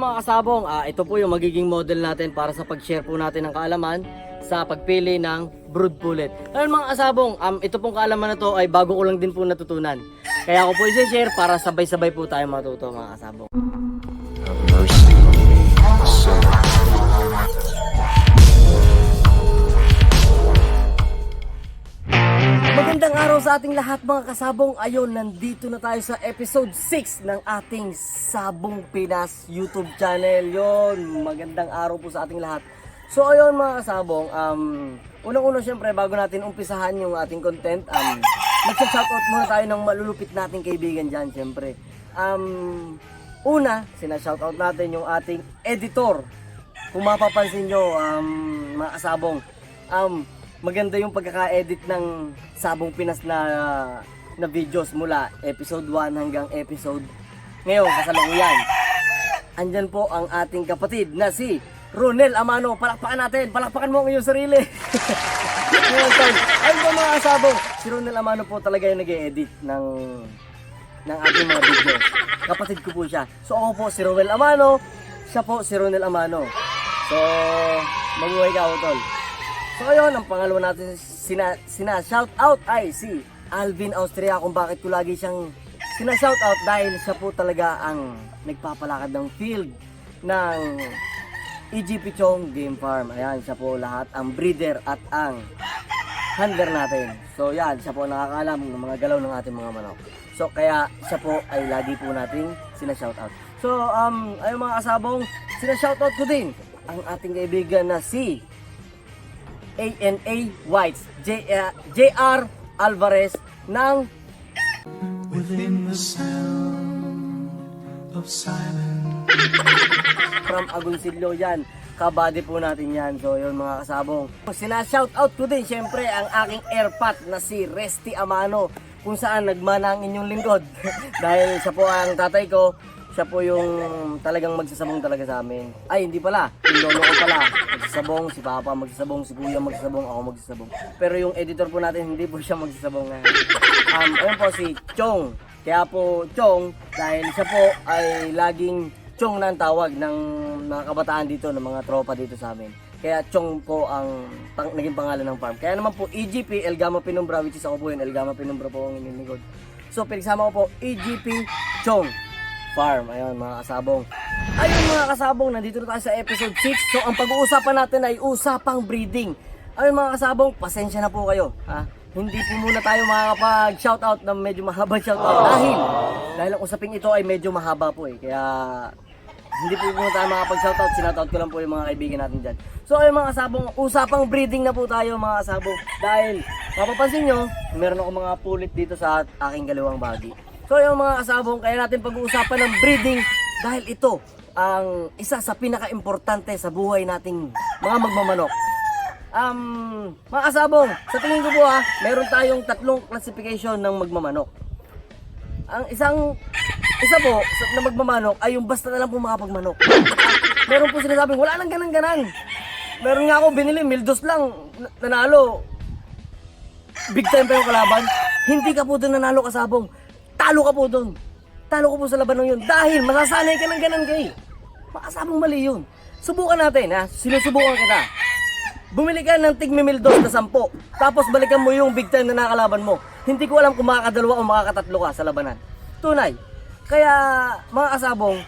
mga kasabong, ah, ito po yung magiging model natin para sa pag-share po natin ng kaalaman sa pagpili ng brood pullet. Ayun mga kasabong, um, ito pong kaalaman na to ay bago ko lang din po natutunan. Kaya ako po i-share para sabay-sabay po tayo matuto mga kasabong. Have mercy Magandang araw sa ating lahat mga kasabong. Ayun, nandito na tayo sa episode 6 ng ating Sabong Pinas YouTube channel. Yon, magandang araw po sa ating lahat. So ayun mga kasabong, um, unang-una syempre bago natin umpisahan yung ating content, um, magsa-shoutout muna tayo ng malulupit nating kaibigan dyan syempre. Um, una, sina-shoutout natin yung ating editor. Kung mapapansin nyo, um, mga kasabong, um, maganda yung pagkaka-edit ng Sabong Pinas na na videos mula episode 1 hanggang episode ngayon kasalukuyan. Andyan po ang ating kapatid na si Ronel Amano. Palakpakan natin. Palakpakan mo ang iyong sarili. Ngayon, tol. Ano ba mga kasabong? Si Ronel Amano po talaga yung nag-edit ng ng ating mga videos. Kapatid ko po siya. So ako po si Ronel Amano. Siya po si Ronel Amano. So, mabuhay ka, tol. So ayun, ang pangalawa natin sina, sina shout out ay si Alvin Austria kung bakit ko lagi siyang sina shout out dahil siya po talaga ang nagpapalakad ng field ng EGP Chong Game Farm. Ayan, siya po lahat ang breeder at ang handler natin. So yan, siya po nakakaalam ng mga galaw ng ating mga manok. So kaya siya po ay lagi po nating sina shout out. So um ayun mga kasabong, sina shout out ko din ang ating kaibigan na si ANA Whites, J, uh, JR Alvarez ng Within the sound of silence. from Agoncillo yan. Kabady po natin yan. So yun mga kasabong. Sina-shout out ko din syempre ang aking airpat na si Resty Amano kung saan nagmana ang inyong lingkod. Dahil siya po ang tatay ko, siya po yung talagang magsasabong talaga sa amin. Ay, hindi pala. Yung lolo ko pala. Magsasabong, si Papa magsasabong, si Kuya magsasabong, ako magsasabong. Pero yung editor po natin, hindi po siya magsasabong ngayon. Um, ayun po si Chong. Kaya po Chong, dahil siya po ay laging Chong na ang tawag ng mga kabataan dito, ng mga tropa dito sa amin. Kaya Chong po ang pang, naging pangalan ng farm. Kaya naman po EGP, El Gama Penumbra, which is ako po yun, El Gama Penumbra po ang inilingkod. So, pinagsama ko po EGP Chong Farm. Ayun mga kasabong. Ayun mga kasabong, nandito na tayo sa episode 6. So, ang pag-uusapan natin ay usapang breeding. Ayun mga kasabong, pasensya na po kayo. Ha? Hindi po muna tayo makakapag-shoutout na medyo mahabang shoutout. Dahil, dahil ang usaping ito ay medyo mahaba po eh. Kaya, hindi po muna tayo makapag-shoutout. Sinoutout ko lang po yung mga kaibigan natin dyan. So ayun mga kasabong, usapang breeding na po tayo mga kasabong. Dahil, mapapansin nyo, meron ako mga pulit dito sa aking galawang bagi. So yung mga kasabong, kaya natin pag-uusapan ng breeding dahil ito ang isa sa pinaka-importante sa buhay nating mga magmamanok. Um, mga kasabong, sa tingin ko po ha, meron tayong tatlong classification ng magmamanok. Ang isang isa po na magmamanok ay yung basta na lang po makapagmanok. meron po sinasabing wala nang ganang-ganan. Meron nga ako binili, Mildos lang, na- nanalo. Big time pa yung kalaban. Hindi ka po doon nanalo kasabong. Talo ka po doon. Talo ka po sa laban yun. Dahil masasanay ka ng ganun kay. Makasabong mali yun. Subukan natin ha. Sinusubukan kita. Bumili ka ng tig Mildos na sampo. Tapos balikan mo yung big time na nakalaban mo. Hindi ko alam kung makakadalawa o makakatatlo ka sa labanan. Tunay. Kaya mga kasabong,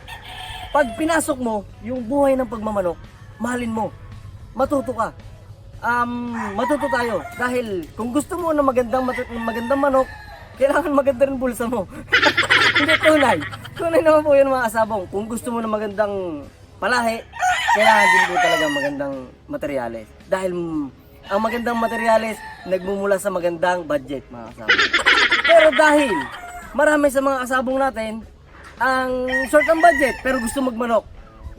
pag pinasok mo yung buhay ng pagmamanok, mahalin mo. Matuto ka. Um, matuto tayo. Dahil kung gusto mo ng magandang, magandang manok, kailangan maganda rin bulsa mo. Hindi tunay. Tunay naman po yun mga kasabong. Kung gusto mo ng magandang palahi, kailangan din po talaga magandang materyales. Dahil ang magandang materyales nagmumula sa magandang budget mga kasabong. Pero dahil marami sa mga kasabong natin ang short ang budget pero gusto magmanok.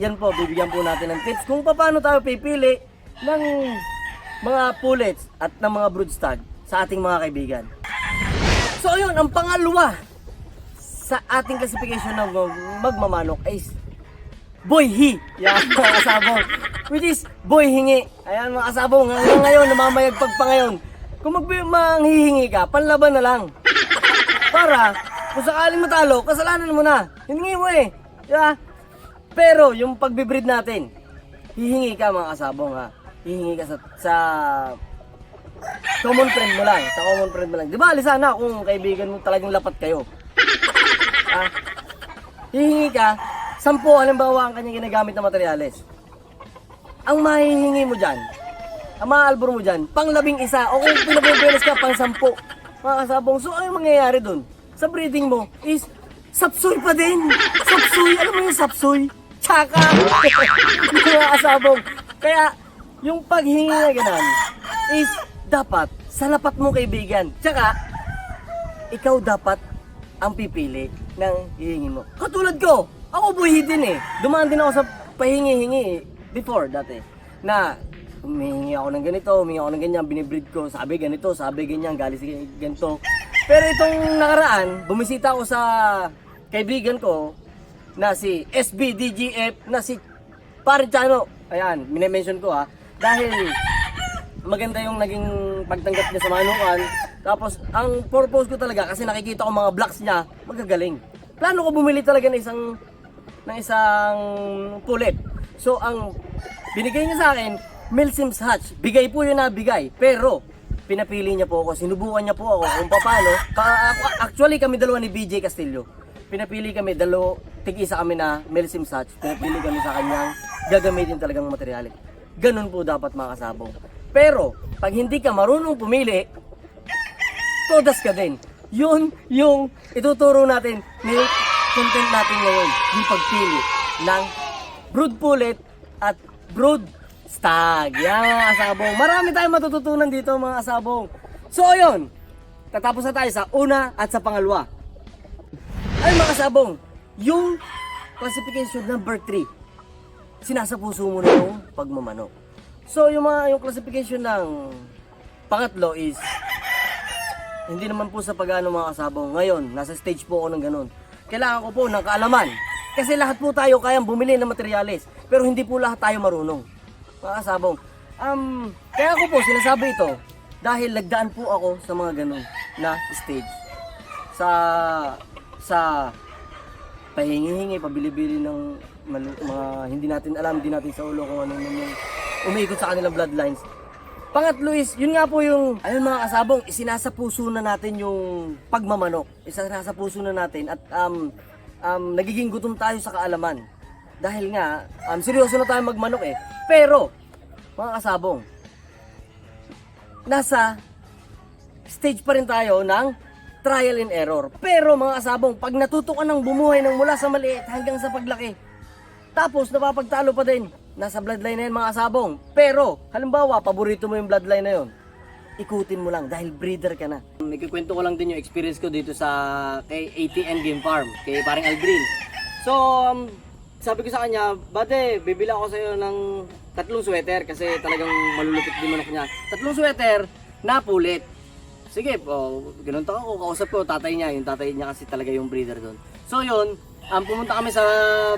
Yan po, bibigyan po natin ng tips kung paano tayo pipili ng mga pullets at ng mga broodstag sa ating mga kaibigan. So ayun, ang pangalawa sa ating classification ng magmamanok ay boy he. Yan mga kasabong. Which is boy hingi. Ayan mga kasabong, hanggang ngayon, namamayagpag pa ngayon. Kung mag manghihingi ka, panlaban na lang. Para, kung sakaling matalo, kasalanan mo na. Hiningi mo eh. Diba? Pero yung pagbibreed natin, hihingi ka mga kasabong ha. Hihingi ka sa, sa common friend mo lang. Sa common friend mo lang. Di ba, sana kung kaibigan mo talagang lapat kayo. Ha? Hihingi ka, sampu halimbawa ang kanyang ginagamit na materyales. Ang mahihingi mo dyan, ang maaalbor mo dyan, pang labing isa, o kung pinabubuelas ka, pang sampu. Mga kasabong, so ano yung mangyayari dun? Sa breeding mo is, sapsoy pa din. Sapsoy, alam mo yung sapsoy? Tsaka! mga kasabong. Kaya, yung paghingi na ganun, is, dapat, sa lapat mo kaibigan. Tsaka, ikaw dapat ang pipili ng hihingi mo. Katulad ko, ako buhay din eh. Dumaan din ako sa pahingi-hingi eh, before dati. Na humihingi ako ng ganito, humihingi ako ng ganyan, binibreed ko, sabi ganito, sabi ganyan, galing sa ganito. Pero itong nakaraan, bumisita ako sa kaibigan ko na si SBDGF, na si Parichano. Ayan, minimension ko ha. Dahil maganda yung naging pagtanggap niya sa manukan. Tapos, ang purpose ko talaga, kasi nakikita ko mga blocks niya, magagaling. Plano ko bumili talaga ng isang, ng isang pulit. So, ang binigay niya sa akin, Milsim's Hatch. Bigay po yun na bigay. Pero, pinapili niya po ako, sinubukan niya po ako kung paano. Ka- actually, kami dalawa ni BJ Castillo. Pinapili kami, dalo, tig-isa kami na Milsim's Hatch. Pinapili kami sa kanyang gagamitin talagang materialis. Ganun po dapat mga kasabong. Pero, pag hindi ka marunong pumili, todas ka din. Yun yung ituturo natin ni content natin ngayon. Yung pagpili ng brood pullet at brood stag. Yan mga kasabong. Marami tayong matututunan dito mga kasabong. So ayun, tatapos na tayo sa una at sa pangalawa. Ay mga kasabong, yung classification number 3, sinasapuso mo na yung pagmamanok. So yung mga yung classification ng pangatlo is hindi naman po sa pag-ano mga kasabong. Ngayon, nasa stage po ako ng ganun. Kailangan ko po ng kaalaman. Kasi lahat po tayo kayang bumili ng materyales. Pero hindi po lahat tayo marunong. Mga kasabong. Um, kaya ko po sinasabi ito dahil nagdaan po ako sa mga ganun na stage. Sa sa pahingi-hingi, pabili-bili ng mga hindi natin alam, hindi natin sa ulo kung ano yung umiikot sa kanilang bloodlines. Pangatlo is, yun nga po yung, ayun mga kasabong, isinasapuso na natin yung pagmamanok. Isinasapuso na natin at um, um, nagiging gutom tayo sa kaalaman. Dahil nga, um, seryoso na tayo magmanok eh. Pero, mga kasabong, nasa stage pa rin tayo ng trial and error. Pero mga kasabong, pag natuto ka ng bumuhay ng mula sa maliit hanggang sa paglaki, tapos napapagtalo pa din, nasa bloodline na yan mga kasabong. Pero, halimbawa, paborito mo yung bloodline na yun, ikutin mo lang dahil breeder ka na. Ikikwento ko lang din yung experience ko dito sa kay ATN Game Farm, kay paring Aldrin. So, um, sabi ko sa kanya, Bade, bibili ako sa'yo ng tatlong sweater kasi talagang malulupit din manok niya. Tatlong sweater na pulit. Sige, oh, ganun to ako, kausap ko, tatay niya, yung tatay niya kasi talaga yung breeder doon. So yun, um, pumunta kami sa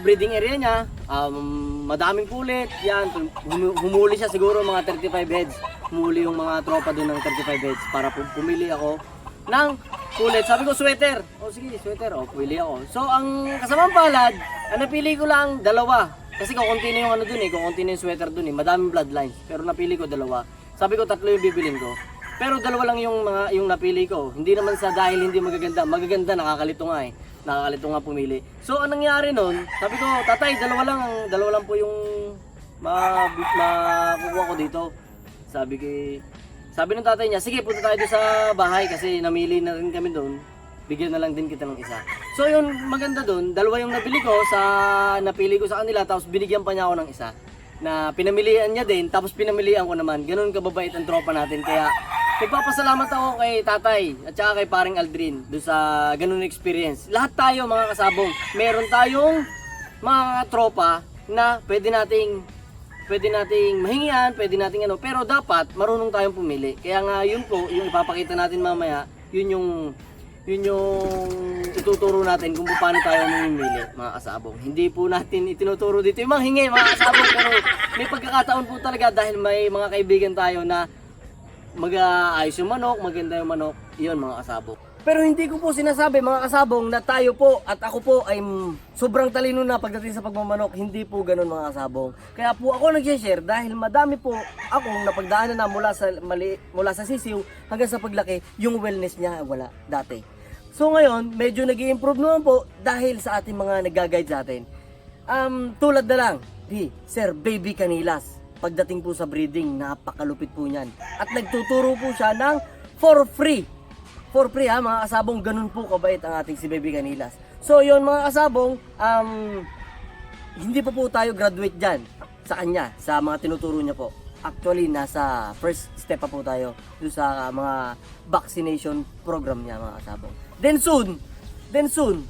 breeding area niya, um, madaming pulit, yan, hum- humuli siya siguro mga 35 heads. Humuli yung mga tropa doon ng 35 heads para pu- pumili ako ng pulit. Sabi ko, sweater. O sige, sweater. O, pili ako. So, ang kasamang palad, ang napili ko lang dalawa. Kasi kukunti na yung ano dun eh, kukunti na yung sweater dun eh. Madaming bloodlines. Pero napili ko dalawa. Sabi ko, tatlo yung bibilin ko. Pero dalawa lang yung mga yung napili ko. Hindi naman sa dahil hindi magaganda. Magaganda, nakakalito nga eh. Nakakalito nga pumili. So, anong nangyari nun? Sabi ko, tatay, dalawa lang, ang- dalawa lang po yung ma makukuha ko dito. Sabi kay sabi ng tatay niya, sige punta tayo sa bahay kasi namili na rin kami doon. Bigyan na lang din kita ng isa. So yun, maganda doon, dalawa yung nabili ko sa napili ko sa kanila tapos binigyan pa niya ako ng isa. Na pinamilian niya din tapos pinamilian ko naman. Ganun kababait ang tropa natin kaya nagpapasalamat ako kay tatay at saka kay paring Aldrin doon sa ganun experience. Lahat tayo mga kasabong, meron tayong mga tropa na pwede nating pwede nating mahingian, pwede nating ano, pero dapat marunong tayong pumili. Kaya nga yun po, yung ipapakita natin mamaya, yun yung yun yung ituturo natin kung paano tayo mamimili, mga kasabong. Hindi po natin itinuturo dito yung mga hingi, mga kasabong, pero may pagkakataon po talaga dahil may mga kaibigan tayo na mag-aayos yung manok, maganda yung manok, yun mga kasabong. Pero hindi ko po sinasabi mga kasabong na tayo po at ako po ay sobrang talino na pagdating sa pagmamanok. Hindi po ganun mga kasabong. Kaya po ako nag-share dahil madami po akong napagdaanan na mula sa, mali, mula sa sisiw hanggang sa paglaki, yung wellness niya wala dati. So ngayon, medyo nag improve naman po dahil sa ating mga nag-guide sa atin. Um, tulad na lang, di, Sir Baby Canilas. Pagdating po sa breeding, napakalupit po niyan. At nagtuturo po siya ng for free. For free ha mga kasabong ganun po kabait ang ating si Baby Canilas. So yon mga kasabong um, hindi pa po tayo graduate dyan sa kanya sa mga tinuturo niya po. Actually nasa first step pa po tayo doon sa mga vaccination program niya mga kasabong then soon then soon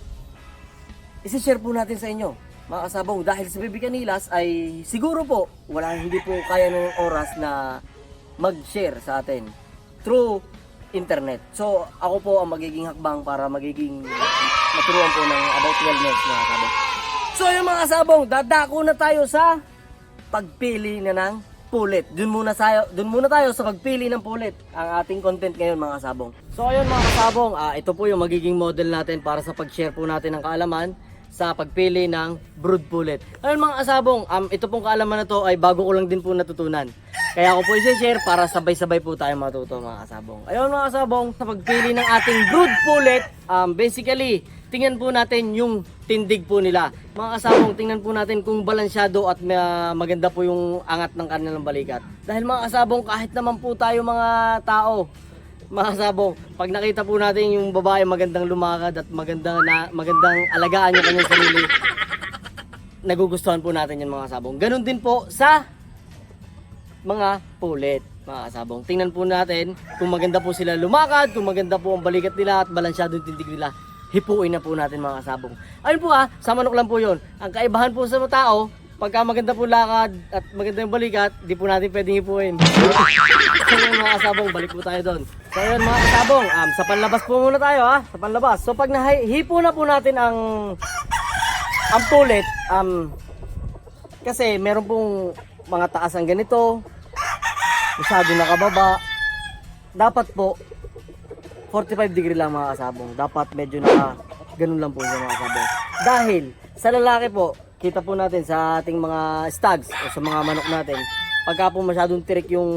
isi-share po natin sa inyo mga kasabong dahil si Baby Canilas ay siguro po wala hindi po kaya ng oras na mag-share sa atin through internet. So ako po ang magiging hakbang para magiging maturuan po ng about wellness mga kasabong. So yung mga kasabong, dadako na tayo sa pagpili na ng pulit. Doon muna tayo, doon muna tayo sa pagpili ng pulit ang ating content ngayon mga kasabong. So ayun mga kasabong, ah, ito po yung magiging model natin para sa pag-share po natin ng kaalaman sa pagpili ng brood pullet. Ayun mga kasabong, um, ito pong kaalaman na to ay bago ko lang din po natutunan. Kaya ako po i-share para sabay-sabay po tayo matuto mga kasabong. Ayun mga kasabong, sa pagpili ng ating brood pullet, um, basically, tingnan po natin yung tindig po nila. Mga kasabong, tingnan po natin kung balansyado at uh, maganda po yung angat ng kanilang balikat. Dahil mga kasabong, kahit naman po tayo mga tao, mga kasabong, pag nakita po natin yung babae magandang lumakad at magandang, na, magandang alagaan yung kanyang sarili, nagugustuhan po natin yung mga kasabong. Ganon din po sa mga pulit mga kasabong. Tingnan po natin kung maganda po sila lumakad, kung maganda po ang balikat nila at balansyado yung tindig nila. Hipuin na po natin mga kasabong. Ayun po ah, sa manok lang po yun. Ang kaibahan po sa tao, pagka maganda po lakad at maganda yung balikat, di po natin pwedeng hipuin. so yun mga kasabong, balik po tayo doon. So yun mga kasabong, um, sa panlabas po muna tayo ha, sa panlabas. So pag nahipo na po natin ang ang pulit, um, kasi meron pong mga taas ang ganito, masyado nakababa. Dapat po, 45 degree lang mga kasabong. Dapat medyo naka, ganun lang po yung mga kasabong. Dahil, sa lalaki po, kita po natin sa ating mga stags o sa mga manok natin, pagka po masyadong tirik yung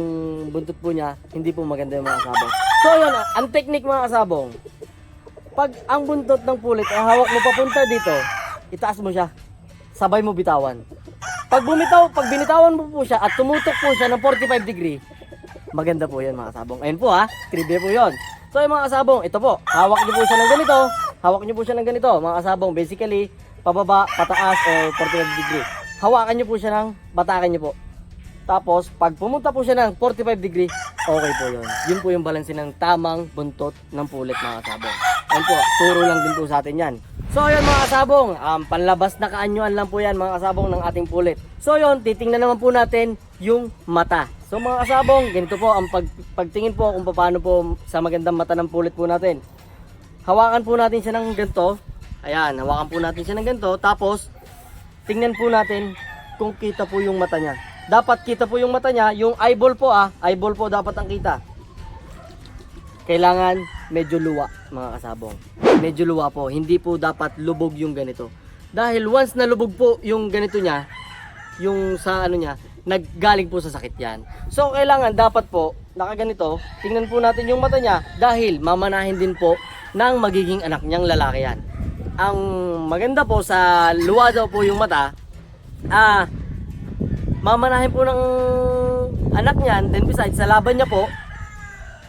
buntot po niya, hindi po maganda yung mga kasabong. So yun, ang technique mga kasabong, pag ang buntot ng pulit ay hawak mo papunta dito, itaas mo siya. Sabay mo bitawan. Pag bumitaw, pag binitawan mo po siya at tumutok po siya ng 45 degree, maganda po 'yan mga kasabong. Ayun po ha, trivia po 'yon. So yung mga kasabong, ito po, hawak niyo po siya ng ganito, hawak niyo po siya ng ganito, mga kasabong, basically, pababa, pataas, o 45 degree. Hawakan niyo po siya ng batakan niyo po. Tapos, pag pumunta po siya ng 45 degree, okay po yun. Yun po yung balanse ng tamang buntot ng pulit mga kasabong. Ayun po, turo lang din po sa atin yan. So yun mga kasabong, um, panlabas na kaanyuan lang po yan mga kasabong ng ating pulit. So yun, titingnan naman po natin yung mata. So mga kasabong, ganito po ang pag, pagtingin po kung paano po sa magandang mata ng pulit po natin. Hawakan po natin siya ng ganito. Ayan, hawakan po natin siya ng ganito. Tapos, tingnan po natin kung kita po yung mata niya. Dapat kita po yung mata niya, yung eyeball po ah, eyeball po dapat ang kita. Kailangan medyo luwa mga kasabong. Medyo luwa po, hindi po dapat lubog yung ganito. Dahil once na lubog po yung ganito niya, yung sa ano niya, naggaling po sa sakit yan. So kailangan dapat po, nakaganito, tingnan po natin yung mata niya dahil mamanahin din po ng magiging anak niyang lalaki yan. Ang maganda po sa luwa daw po yung mata, ah, mamanahin po ng anak niyan, then besides, sa laban niya po,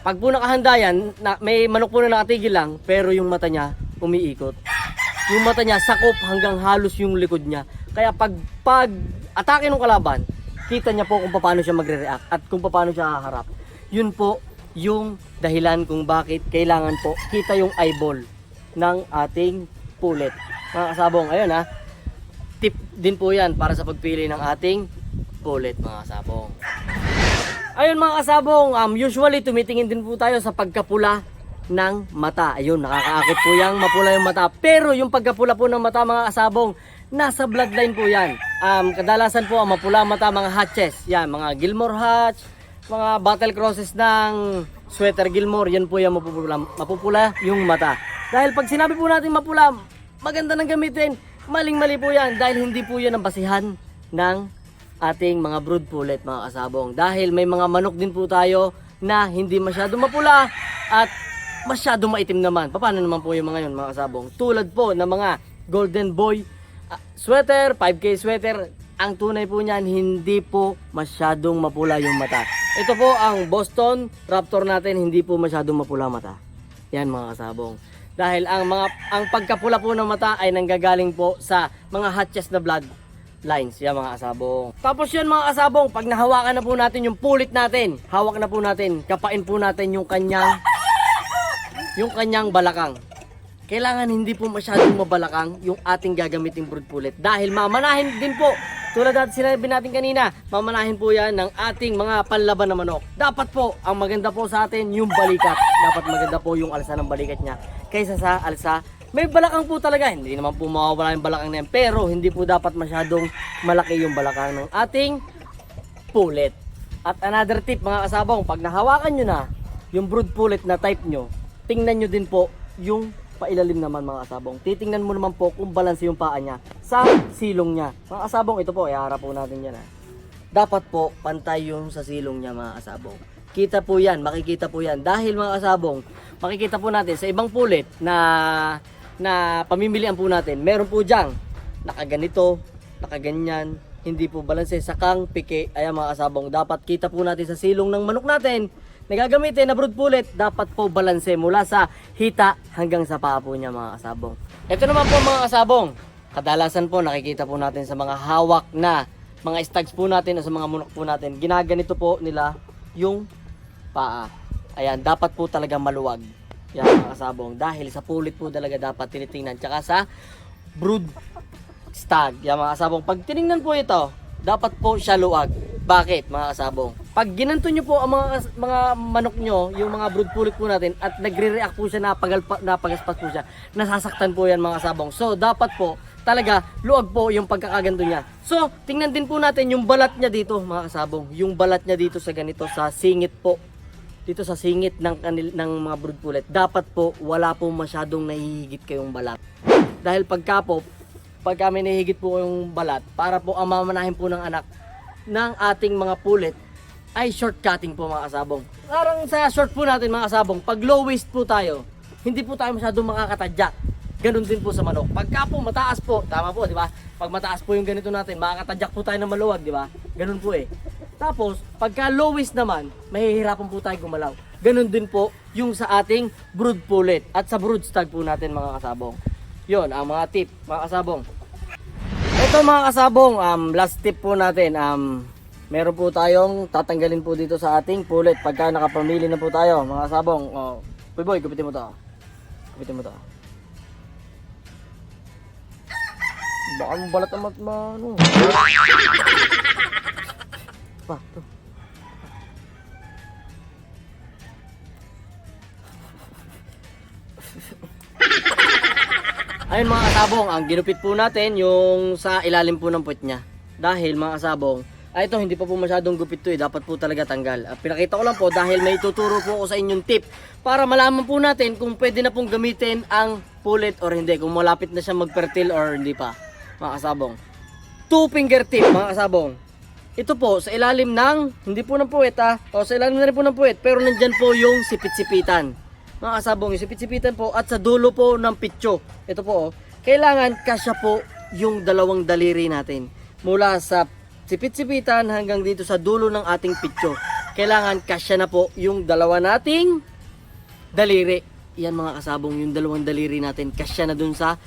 pag po nakahanda yan, na, may manok po na nakatigil lang, pero yung mata niya umiikot. Yung mata niya sakop hanggang halos yung likod niya. Kaya pag, pag atake ng kalaban, kita niya po kung paano siya magre-react at kung paano siya haharap. Yun po yung dahilan kung bakit kailangan po kita yung eyeball ng ating pulit. Mga kasabong, ayun ha. Tip din po yan para sa pagpili ng ating pulit mga kasabong. Ayun mga kasabong, um, usually tumitingin din po tayo sa pagkapula ng mata. Ayun, nakakaakit po yung mapula yung mata. Pero yung pagkapula po ng mata mga kasabong, nasa bloodline po yan. Um, kadalasan po ang mapula mata mga hatches. Yan, mga Gilmore Hatch, mga battle crosses ng Sweater Gilmore, yan po yung mapupula, mapupula yung mata. Dahil pag sinabi po natin mapula, maganda nang gamitin, maling-mali po yan dahil hindi po yan ang basihan ng ating mga brood pullet mga kasabong. Dahil may mga manok din po tayo na hindi masyado mapula at masyado maitim naman. Paano naman po yung mga yun mga kasabong? Tulad po ng mga golden boy ah, sweater, 5K sweater, ang tunay po niyan, hindi po masyadong mapula yung mata. Ito po ang Boston Raptor natin, hindi po masyadong mapula mata. Yan mga kasabong. Dahil ang mga ang pagkapula po ng mata ay nanggagaling po sa mga hot chest na blood lines, yan mga kasabong. Tapos yan mga kasabong, pag nahawakan na po natin yung pulit natin, hawak na po natin, kapain po natin yung kanyang yung kanyang balakang. Kailangan hindi po masyadong mabalakang yung ating gagamiting brood pullet dahil mamanahin din po tulad natin sinabi natin kanina, mamanahin po yan ng ating mga panlaban na manok. Dapat po, ang maganda po sa atin yung balikat. Dapat maganda po yung alsa ng balikat niya kaysa sa alsa. May balakang po talaga, hindi naman po mawawala yung balakang na yan, pero hindi po dapat masyadong malaki yung balakang ng ating pullet. At another tip mga kasabong, pag nahawakan nyo na yung brood pullet na type nyo, tingnan nyo din po yung pailalim naman mga kasabong. Titingnan mo naman po kung balance yung paa niya sa silong niya. Mga kasabong, ito po, iharap po natin yan ha. Dapat po, pantay yung sa silong niya mga kasabong. Kita po yan, makikita po yan. Dahil mga kasabong, makikita po natin sa ibang pulit na na pamimilian po natin, meron po diyang nakaganito, nakaganyan, hindi po balanse, sakang pike, ayan mga kasabong, dapat kita po natin sa silong ng manok natin, na gagamitin na brood pullet, dapat po balanse mula sa hita hanggang sa paa po niya mga kasabong. Ito naman po mga kasabong, kadalasan po nakikita po natin sa mga hawak na mga stags po natin o sa mga manok po natin, ginaganito po nila yung paa. Ayan, dapat po talaga maluwag. Yan mga kasabong. Dahil sa pulit po talaga dapat tinitingnan. Tsaka sa brood stag. Yan mga kasabong. Pag tiningnan po ito, dapat po siya luwag. Bakit mga kasabong? Pag ginanto nyo po ang mga, mga manok nyo, yung mga brood pulit po natin, at nagre-react po siya, napagalpa, napagaspas po siya, nasasaktan po yan mga kasabong. So, dapat po, talaga, luwag po yung pagkakaganto niya. So, tingnan din po natin yung balat niya dito, mga kasabong. Yung balat niya dito sa ganito, sa singit po dito sa singit ng kanil ng mga brood pullet, dapat po wala po masyadong nahihigit kayong balat. Dahil pagka po, pag kami nahihigit po yung balat, para po ang mamanahin po ng anak ng ating mga pullet ay short cutting po mga kasabong. Parang sa short po natin mga kasabong, pag low waist po tayo, hindi po tayo masyadong makakatadyak. Ganun din po sa manok. Pagka po mataas po, tama po, di ba? Pag mataas po yung ganito natin, makakatadyak po tayo ng maluwag, di ba? Ganun po eh. Tapos, pagka lowest naman, mahihirapan po tayo gumalaw. Ganun din po yung sa ating brood pullet at sa brood stag po natin mga kasabong. Yon ang mga tip, mga kasabong. Ito mga kasabong, um, last tip po natin, um, meron po tayong tatanggalin po dito sa ating pullet pagka nakapamili na po tayo, mga kasabong. Oh, boy boy, gupitin mo to. Gupitin mo to. Baka mo balat ang mat ma, ano. Pa, to. Ayun mga kasabong, ang ginupit po natin yung sa ilalim po ng puwet niya. Dahil mga kasabong, ay ito hindi pa po masyadong gupit to eh, dapat po talaga tanggal. Ah, pinakita ko lang po dahil may tuturo po ako sa inyong tip para malaman po natin kung pwede na pong gamitin ang pullet or hindi, kung malapit na siya magpertil or hindi pa. Mga kasabong. Two finger tip mga kasabong. Ito po sa ilalim ng hindi po ng puwet ah, o sa ilalim na rin po ng puwet, pero nandyan po yung sipit-sipitan mga kasabong, yung sipit-sipitan po at sa dulo po ng pitso. Ito po, oh, kailangan kasya po yung dalawang daliri natin. Mula sa sipit-sipitan hanggang dito sa dulo ng ating pitso. Kailangan kasya na po yung dalawa nating daliri. Yan mga kasabong, yung dalawang daliri natin kasya na dun sa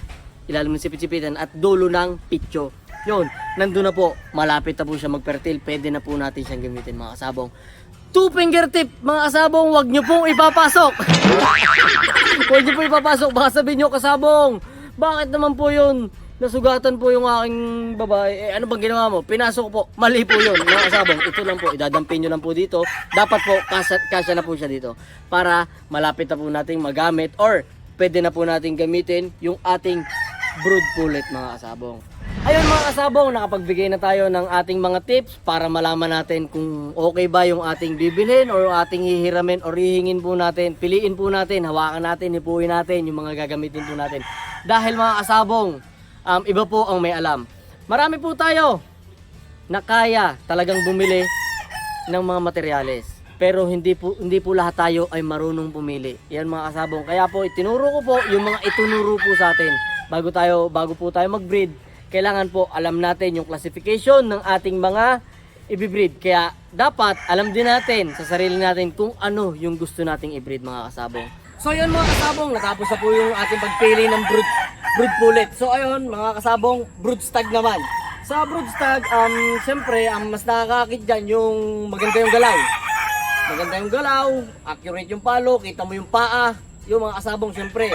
ilalim ng sipit-sipitan at dulo ng pitso. Yun, nandun na po, malapit na po siya magpertil, pwede na po natin siyang gamitin mga kasabong. Two finger tip, mga kasabong, wag nyo pong ipapasok. Huwag niyo po ipapasok. Baka sabihin niyo, kasabong, bakit naman po yun? Nasugatan po yung aking babae. Eh, ano bang ginawa mo? Pinasok po. Mali po yun, mga kasabong. Ito lang po, idadampin nyo lang po dito. Dapat po, kasya, kasya na po siya dito. Para malapit na po nating magamit or pwede na po nating gamitin yung ating brood pullet mga kasabong. Ayun mga kasabong, nakapagbigay na tayo ng ating mga tips para malaman natin kung okay ba yung ating bibilhin or ating hihiramin or hihingin po natin. Piliin po natin, hawakan natin, hipuin natin yung mga gagamitin po natin. Dahil mga kasabong, um, iba po ang may alam. Marami po tayo na kaya talagang bumili ng mga materyales. Pero hindi po hindi po lahat tayo ay marunong pumili. Yan mga kasabong. Kaya po itinuro ko po yung mga itunuro po sa atin bago tayo bago po tayo mag-breed. Kailangan po alam natin yung classification ng ating mga ibibreed. Kaya dapat alam din natin sa sarili natin kung ano yung gusto nating i-breed mga kasabong. So yun mga kasabong, natapos na po yung ating pagpili ng brood, brood pullet. So ayun mga kasabong, brood stag naman. Sa brood stag, um, siyempre, ang mas nakakakit dyan yung maganda yung galaw. Maganda yung galaw, accurate yung palo, kita mo yung paa, yung mga kasabong siyempre.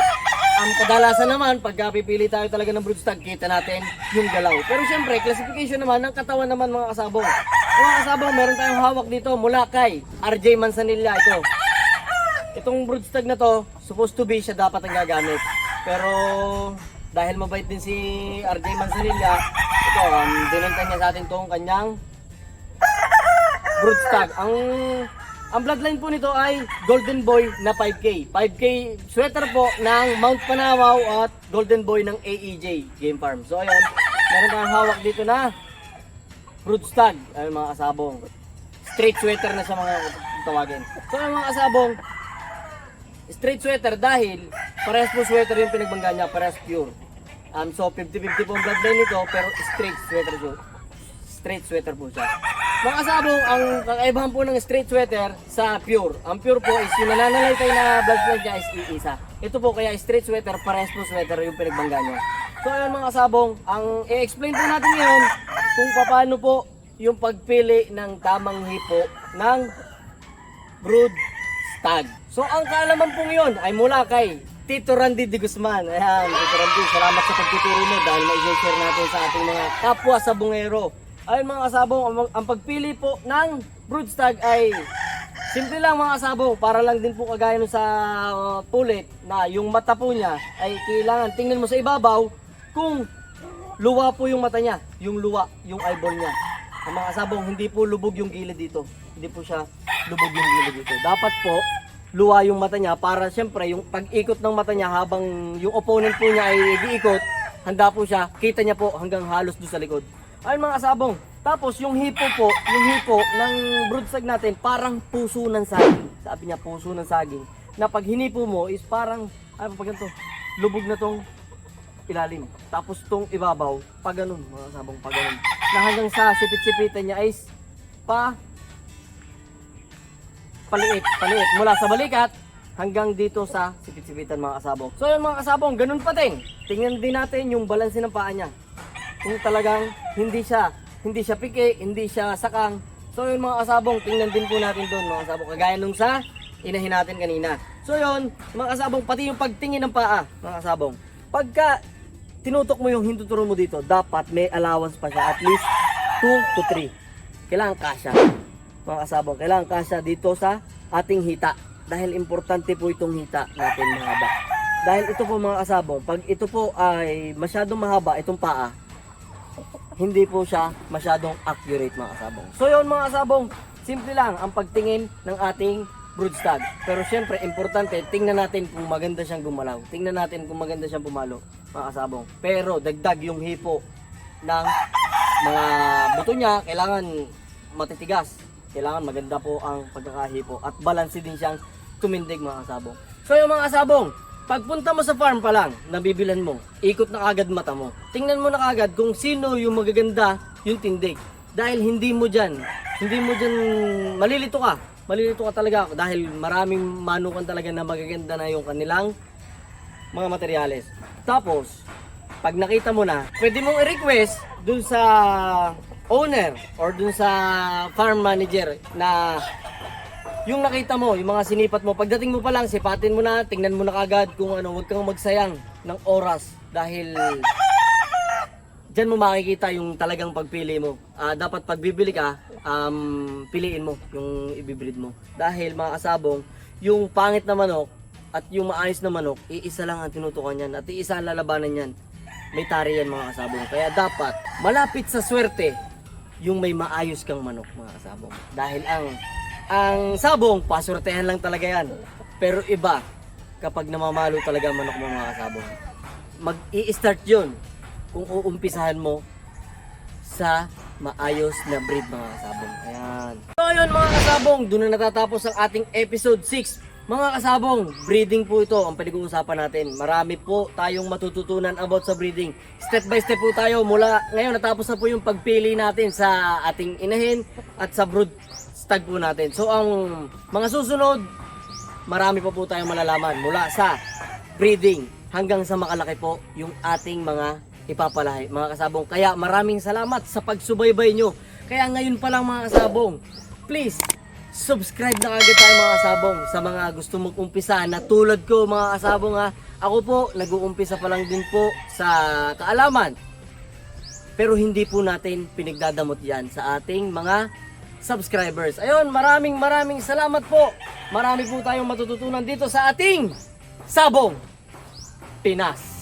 Ang kadalasan naman, pagka pipili tayo talaga ng brood stag, kita natin yung galaw. Pero siyempre, classification naman ng katawan naman mga kasabong. Mga kasabong, meron tayong hawak dito mula kay RJ Manzanilla ito. Itong brood stag na to, supposed to be siya dapat ang gagamit. Pero dahil mabait din si RJ Manzanilla, ito, um, dinenta niya sa atin tong kanyang brood stag. Ang ang bloodline po nito ay Golden Boy na 5K. 5K sweater po ng Mount Panawaw at Golden Boy ng AEJ Game Farm. So ayun, meron tayong hawak dito na brood stag. Ayun mga kasabong. Straight sweater na sa mga tawagin. So ayun mga kasabong, straight sweater dahil parehas po sweater yung pinagbangga niya, parehas pure. Um, so 50-50 po ang bloodline nito pero straight sweater po. Straight sweater po siya. Mga kasabong, ang kakaibahan po ng straight sweater sa pure. Ang pure po is yung nananalaytay na bloodline niya is iisa. Ito po kaya straight sweater, parehas po sweater yung pinagbangga niya. So ayun mga kasabong, ang i-explain po natin ngayon kung paano po yung pagpili ng tamang hipo ng brood stag. So ang kaalaman pong yun ay mula kay Tito Randy de Guzman. Ayan, Tito Randy, salamat sa pagtuturo mo dahil ma-share natin sa ating mga kapwa sa bungero. Ayun mga kasabong, ang, pagpili po ng brood stag ay simple lang mga kasabong para lang din po kagaya nun sa uh, pulit na yung mata po niya ay kailangan tingnan mo sa ibabaw kung luwa po yung mata niya, yung luwa, yung eyeball niya. Ang mga kasabong, hindi po lubog yung gilid dito. Hindi po siya lubog yung gilid dito. Dapat po, luwa yung mata niya para siyempre yung pag-ikot ng mata niya habang yung opponent po niya ay iikot, handa po siya, kita niya po hanggang halos doon sa likod. Ayun mga kasabong. Tapos yung hipo po, yung hipo ng broodstag natin parang puso ng saging. Sabi niya puso ng saging. Na pag hinipo mo is parang, ay pag ganito, lubog na tong ilalim. Tapos tong ibabaw, pa ganun, mga kasabong, pa ganun. Na hanggang sa sipit-sipitan niya is pa paliit, paliit. Mula sa balikat hanggang dito sa sipit-sipitan mga kasabong. So yun mga kasabong, ganun pa din. Tingnan din natin yung balanse ng paa niya. Kung talagang hindi siya, hindi siya piki, hindi siya sakang. So yun mga kasabong, tingnan din po natin doon mga kasabong. Kagaya nung sa inahin natin kanina. So yun, mga kasabong, pati yung pagtingin ng paa, mga kasabong. Pagka tinutok mo yung hintuturo mo dito, dapat may allowance pa siya. At least 2 to 3. Kailangan kasya mga kasabong, kailangan kasya dito sa ating hita. Dahil importante po itong hita natin mahaba. Dahil ito po mga kasabong, pag ito po ay masyadong mahaba, itong paa, hindi po siya masyadong accurate mga kasabong. So yun mga kasabong, simple lang ang pagtingin ng ating broodstag. Pero syempre, importante, tingnan natin kung maganda siyang gumalaw. Tingnan natin kung maganda siyang pumalo, mga kasabong. Pero dagdag yung hipo ng mga buto niya, kailangan matitigas. Kailangan maganda po ang pagkakahipo at balanse din siyang tumindig mga kasabong. So yung mga kasabong, pagpunta mo sa farm pa lang, nabibilan mo, ikot na agad mata mo. Tingnan mo na agad kung sino yung magaganda yung tindig. Dahil hindi mo dyan, hindi mo dyan, malilito ka. Malilito ka talaga dahil maraming manukan talaga na magaganda na yung kanilang mga materyales. Tapos, pag nakita mo na, pwede mong i-request dun sa owner or dun sa farm manager na yung nakita mo, yung mga sinipat mo, pagdating mo pa lang, sipatin mo na, tingnan mo na kagad kung ano, huwag kang magsayang ng oras dahil Diyan mo makikita yung talagang pagpili mo. Ah, dapat pag bibili ka, um, piliin mo yung ibibreed mo. Dahil mga kasabong, yung pangit na manok at yung maayos na manok, iisa lang ang tinutukan yan at iisa ang lalabanan yan. may tari yan mga kasabong. Kaya dapat malapit sa swerte yung may maayos kang manok mga kasabong. Dahil ang ang sabong, pasortehan lang talaga yan. Pero iba, kapag namamalo talaga manok mo mga kasabong. Mag-i-start yun kung uumpisahan mo sa maayos na breed mga kasabong. Ayan. So yun mga kasabong, doon na natatapos ang ating episode 6. Mga kasabong, breeding po ito ang pinag-uusapan natin. Marami po tayong matututunan about sa breeding. Step by step po tayo mula ngayon natapos na po yung pagpili natin sa ating inahin at sa brood stag po natin. So ang mga susunod, marami pa po tayong malalaman mula sa breeding hanggang sa makalaki po yung ating mga ipapalahi, mga kasabong. Kaya maraming salamat sa pagsubaybay nyo. Kaya ngayon pa lang mga kasabong, please, subscribe na agad tayo mga kasabong sa mga gusto mag-umpisa na tulad ko mga kasabong ha. Ako po, nag-uumpisa pa lang din po sa kaalaman. Pero hindi po natin pinagdadamot yan sa ating mga subscribers. Ayun, maraming maraming salamat po. Marami po tayong matututunan dito sa ating Sabong Pinas.